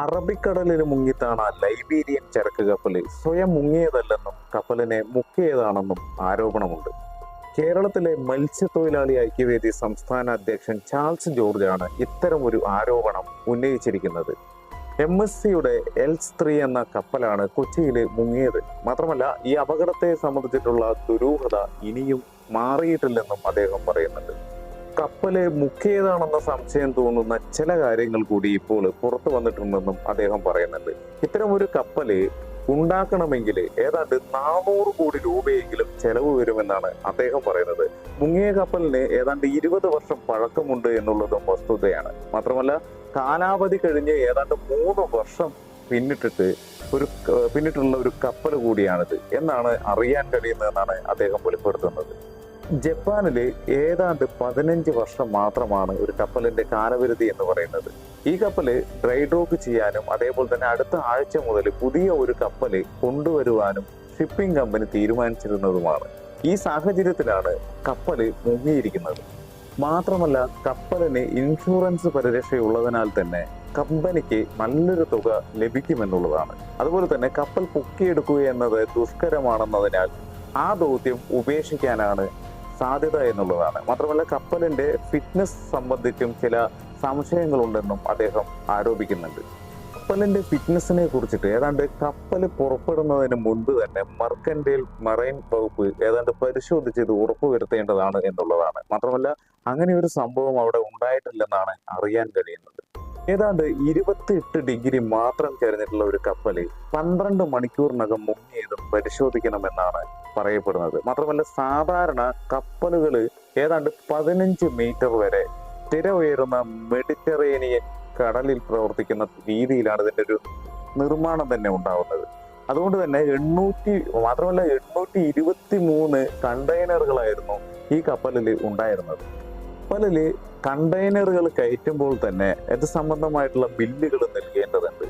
അറബിക്കടലിൽ മുങ്ങിത്താണ ലൈബീരിയൻ ചരക്ക് കപ്പൽ സ്വയം മുങ്ങിയതല്ലെന്നും കപ്പലിനെ മുക്കിയതാണെന്നും ആരോപണമുണ്ട്. കേരളത്തിലെ മത്സ്യത്തൊഴിലാളി ഐക്യവേദി സംസ്ഥാന അധ്യക്ഷൻ ചാൾസ് ജോർജാണ് ഇത്തരം ഒരു ആരോപണം ഉന്നയിച്ചിരിക്കുന്നത്. എം എസ് സിയുടെ എൽസ് ത്രീ എന്ന കപ്പലാണ് കൊച്ചിയിൽ മുങ്ങിയത്. മാത്രമല്ല ഈ അപകടത്തെ സംബന്ധിച്ചിട്ടുള്ള ദുരൂഹത ഇനിയും മാറിയിട്ടില്ലെന്നും അദ്ദേഹം പറയുന്നുണ്ട്. കപ്പൽ മുക്കിയതാണെന്ന സംശയം തോന്നുന്ന ചില കാര്യങ്ങൾ കൂടി ഇപ്പോൾ പുറത്തു വന്നിട്ടുണ്ടെന്നും അദ്ദേഹം പറയുന്നുണ്ട്. ഇത്തരം ഒരു കപ്പൽ ഉണ്ടാക്കണമെങ്കിൽ ഏതാണ്ട് നാനൂറ് കോടി രൂപയെങ്കിലും ചെലവ് വരുമെന്നാണ് അദ്ദേഹം പറയുന്നത്. മുങ്ങിയ കപ്പലിന് ഏതാണ്ട് ഇരുപത് വർഷം പഴക്കമുണ്ട് എന്നുള്ളതും വസ്തുതയാണ്. മാത്രമല്ല കാലാവധി കഴിഞ്ഞ് ഏതാണ്ട് മൂന്ന് വർഷം പിന്നിട്ടിട്ട് ഒരു പിന്നിട്ടുള്ള ഒരു കപ്പൽ കൂടിയാണിത്. എന്നാണ് അറിയാൻ കഴിയുന്നതെന്നാണ് അദ്ദേഹം വെളിപ്പെടുത്തുന്നത്. ജപ്പാനിൽ ഏതാണ്ട് പതിനഞ്ച് വർഷം മാത്രമാണ് ഒരു കപ്പലിന്റെ കാലപരിധി എന്ന് പറയുന്നത്. ഈ കപ്പൽ ഡ്രൈ ഡോക്ക് ചെയ്യാനും അതേപോലെ തന്നെ അടുത്ത ആഴ്ച മുതൽ പുതിയ ഒരു കപ്പൽ കൊണ്ടുവരുവാനും ഷിപ്പിംഗ് കമ്പനി തീരുമാനിച്ചിരുന്നതുമാണ്. ഈ സാഹചര്യത്തിലാണ് കപ്പൽ മുങ്ങിയിരിക്കുന്നത്. മാത്രമല്ല കപ്പലിന് ഇൻഷുറൻസ് പരിരക്ഷയുള്ളതിനാൽ തന്നെ കമ്പനിക്ക് നല്ലൊരു തുക ലഭിക്കുമെന്നുള്ളതാണ്. അതുപോലെ തന്നെ കപ്പൽ പൊക്കിയെടുക്കുക എന്നത് ദുഷ്കരമാണെന്നതിനാൽ ആ ദൗത്യം ഉപേക്ഷിക്കാനാണ് സാധ്യത എന്നുള്ളതാണ്. മാത്രമല്ല കപ്പലിന്റെ ഫിറ്റ്നസ് സംബന്ധിച്ചും ചില സംശയങ്ങളുണ്ടെന്നും അദ്ദേഹം ആരോപിക്കുന്നുണ്ട്. കപ്പലിന്റെ ഫിറ്റ്നസിനെ കുറിച്ചിട്ട് ഏതാണ്ട് കപ്പൽ പുറപ്പെടുന്നതിന് മുൻപ് തന്നെ മർക്കൻഡേൽ മറൈൻ വകുപ്പ് ഏതാണ്ട് പരിശോധിച്ച് ഇത് ഉറപ്പുവരുത്തേണ്ടതാണ് എന്നുള്ളതാണ്. മാത്രമല്ല അങ്ങനെ ഒരു സംഭവം അവിടെ ഉണ്ടായിട്ടില്ലെന്നാണ് അറിയാൻ കഴിയുന്നത്. ഏതാണ്ട് ഇരുപത്തിയെട്ട് ഡിഗ്രി മാത്രം ചരിഞ്ഞിട്ടുള്ള ഒരു കപ്പൽ പന്ത്രണ്ട് മണിക്കൂറിനകം മുങ്ങിയതും പരിശോധിക്കണമെന്നാണ് പറയപ്പെടുന്നത്. മാത്രമല്ല സാധാരണ കപ്പലുകൾ ഏതാണ്ട് പതിനഞ്ച് മീറ്റർ വരെ സ്ഥിര ഉയരുന്ന മെഡിറ്ററേനിയൻ കടലിൽ പ്രവർത്തിക്കുന്ന രീതിയിലാണ് ഇതിന്റെ ഒരു നിർമ്മാണം തന്നെ ഉണ്ടാവുന്നത്. അതുകൊണ്ട് തന്നെ എണ്ണൂറ്റി മാത്രമല്ല എണ്ണൂറ്റി ഇരുപത്തി മൂന്ന് കണ്ടെയ്നറുകളായിരുന്നു ഈ കപ്പലിൽ ഉണ്ടായിരുന്നത്. കപ്പലിൽ കണ്ടെയ്നറുകൾ കയറ്റുമ്പോൾ തന്നെ ഇത് സംബന്ധമായിട്ടുള്ള ബില്ലുകൾ നൽകേണ്ടതുണ്ട്.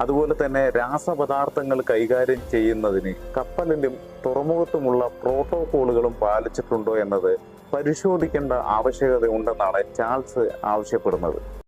അതുപോലെ തന്നെ രാസപദാർത്ഥങ്ങൾ കൈകാര്യം ചെയ്യുന്നതിന് കപ്പലിലും തുറമുഖത്തുമുള്ള പ്രോട്ടോകോളുകളും പാലിച്ചിട്ടുണ്ടോ എന്നത് പരിശോധിക്കേണ്ട ആവശ്യകത ഉണ്ടെന്നാണ് ചാൾസ് ആവശ്യപ്പെടുന്നത്.